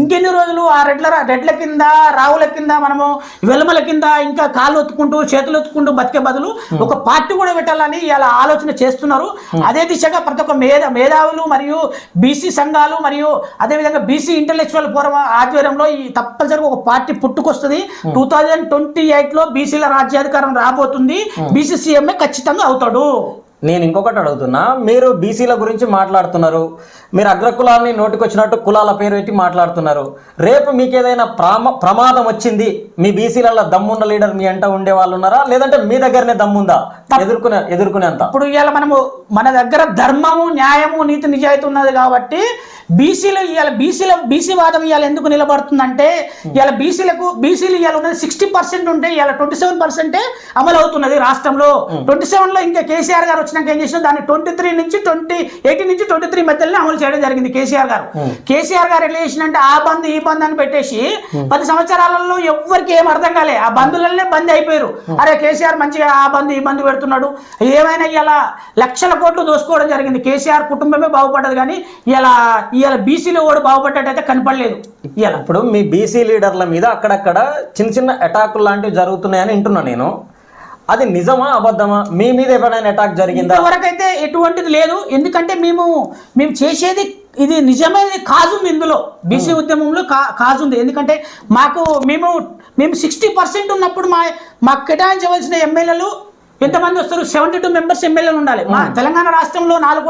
ఇంకెన్ని రోజులు ఆ రెడ్ల రెడ్ల కింద రావుల కింద మనము వెలుమల కింద ఇంకా కాళ్ళు ఒత్తుకుంటూ చేతులు ఒత్తుకుంటూ బతికే బదులు ఒక పార్టీ కూడా పెట్టాలని ఇలా ఆలోచన చేస్తున్నారు. అదే దిశగా ప్రతి ఒక్క మేధ మేధావులు మరియు బీసీ సంఘాలు మరియు అదేవిధంగా బీసీ ఇంటలెక్చువల్ ఫోరం ఆధ్వర్యంలో ఈ తప్పనిసరిగా ఒక పార్టీ పుట్టుకొస్తుంది. టూ థౌజండ్ ట్వంటీ ఎయిట్లో బీసీల రాజ్యాధికారం రాబోతుంది. బీసీ సీఎంఏ ఖచ్చితంగా అవుతాడు. నేను ఇంకొకటి అడుగుతున్నా మీరు బీసీల గురించి మాట్లాడుతున్నారు మీరు అగ్రకులాన్ని నోటికొచ్చినట్టు కులాల పేరు పెట్టి మాట్లాడుతున్నారు. రేపు మీకు ఏదైనా ప్రామ ప్రమాదం వచ్చింది మీ బీసీలలో దమ్మున్న లీడర్ మీ ఎంట ఉండే వాళ్ళు ఉన్నారా? లేదంటే మీ దగ్గరనే దమ్ముందా? ఎదుర్కొనే ఎదుర్కొనేంత. ఇప్పుడు ఇవాళ మనము మన దగ్గర ధర్మము న్యాయము నీతి నిజాయితీ ఉన్నది కాబట్టి బీసీలు ఇవాళ బీసీల బీసీ వాదం ఇవాళ ఎందుకు నిలబడుతుందంటే ఇవాళ బీసీలకు బీసీలు ఇవాళ ఉన్నది సిక్స్టీ పర్సెంట్ ఉంటే ఇవాళ ట్వంటీ సెవెన్ పర్సెంటే అమలు అవుతున్నది రాష్ట్రంలో. ట్వంటీ సెవెన్లో ఇంకా కేసీఆర్ గారు వచ్చినాక ఏం చేసిన దాన్ని ట్వంటీ త్రీ నుంచి ట్వంటీ ఎయిటీన్ నుంచి ట్వంటీ త్రీ మధ్యలోనే అమలు చేయడం జరిగింది కేసీఆర్ గారు. కేసీఆర్ గారు ఎట్లా చేసిందంటే ఆ బంద్ ఈ బంద్ అని పెట్టేసి పది సంవత్సరాలలో ఎవ్వరికి ఏం అర్థం కాలే. ఆ బంధులనే బంద్ అయిపోయారు. అరే కేసీఆర్ మంచిగా ఆ బంద్ ఈ బంద్ పెడుతున్నాడు. ఏమైనా ఇలా లక్షల కోట్లు దోసుకోవడం జరిగింది. కేసీఆర్ కుటుంబమే బాగుపడ్డది కానీ ఇలా ఇలా బీసీలో కూడా బాగుపడ్డట్టయితే కనపడలేదు. ఇలా ఇప్పుడు మీ బీసీ లీడర్ల మీద అక్కడక్కడ చిన్న చిన్న అటాకులు లాంటివి జరుగుతున్నాయని వింటున్నా నేను. అది నిజమా అబద్ధమా? మీ మీద ఎప్పుడైనా అటాక్ జరిగిందా? ఇంతవరకు అయితే ఎటువంటిది లేదు. ఎందుకంటే మేము మేము చేసేది ఇది నిజమైన కాజు ఉంది ఇందులో బీసీ ఉద్యమంలో కా కాజు ఉంది ఎందుకంటే మాకు మేము మేము సిక్స్టీ పర్సెంట్ ఉన్నప్పుడు మా మాకు కేటాయించవలసిన ఎమ్మెల్యేలు ఎంతమంది వస్తారు? సెవెంటీ టూ మెంబర్స్ ఎమ్మెల్యేలు ఉండాలి. మా తెలంగాణ రాష్ట్రంలో నాలుగు